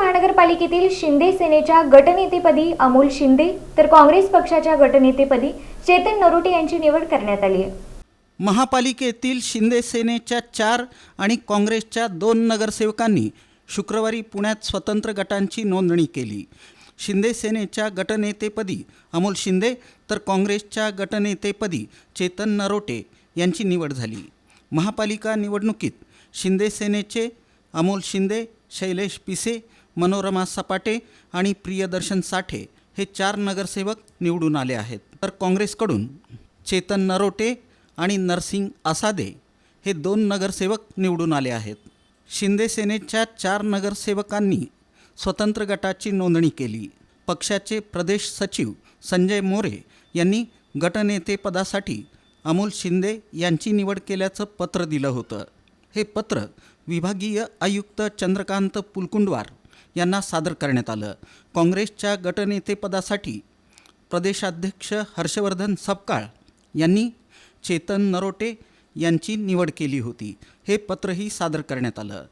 महानगरपालिकेतील शिंदे सेनेच्या गटनेतेपदी अमोल शिंदे तर काँग्रेस पक्षाच्या गटनेतेपदी चेतन नरोटे यांची निवड करण्यात आली आहे. महापालिकेतील शिंदे सेनेच्या चार आणि काँग्रेसच्या दोन नगरसेवकांनी शुक्रवारी पुण्यात स्वतंत्र गटांची नोंदणी केली. शिंदे सेनेच्या गटनेतेपदी अमोल शिंदे तर काँग्रेसच्या गटनेतेपदी चेतन नरोटे यांची निवड झाली. महापालिका निवडणुकीत शिंदे सेनेचे अमोल शिंदे शैलेश पिसे मनोरमा सपाटे आणि प्रियदर्शन साठे हे चार नगरसेवक निवडून आले आहेत. तर काँग्रेसकडून चेतन नरोटे आणि नरसिंग आसादे हे दोन नगरसेवक निवडून आले आहेत. शिंदे सेनेच्या चार नगरसेवकांनी स्वतंत्र गटाची नोंदणी केली. पक्षाचे प्रदेश सचिव संजय मोरे यांनी गटनेतेपदासाठी अमोल शिंदे यांची निवड केल्याचं पत्र दिलं होतं. हे पत्र विभागीय आयुक्त चंद्रकांत पुलकुंडवार यांना सादर करण्यात आलं. काँग्रेसच्या गटनेतेपदासाठी प्रदेशाध्यक्ष हर्षवर्धन सपकाळ यांनी चेतन नरोटे यांची निवड केली होती. हे पत्रही सादर करण्यात आलं.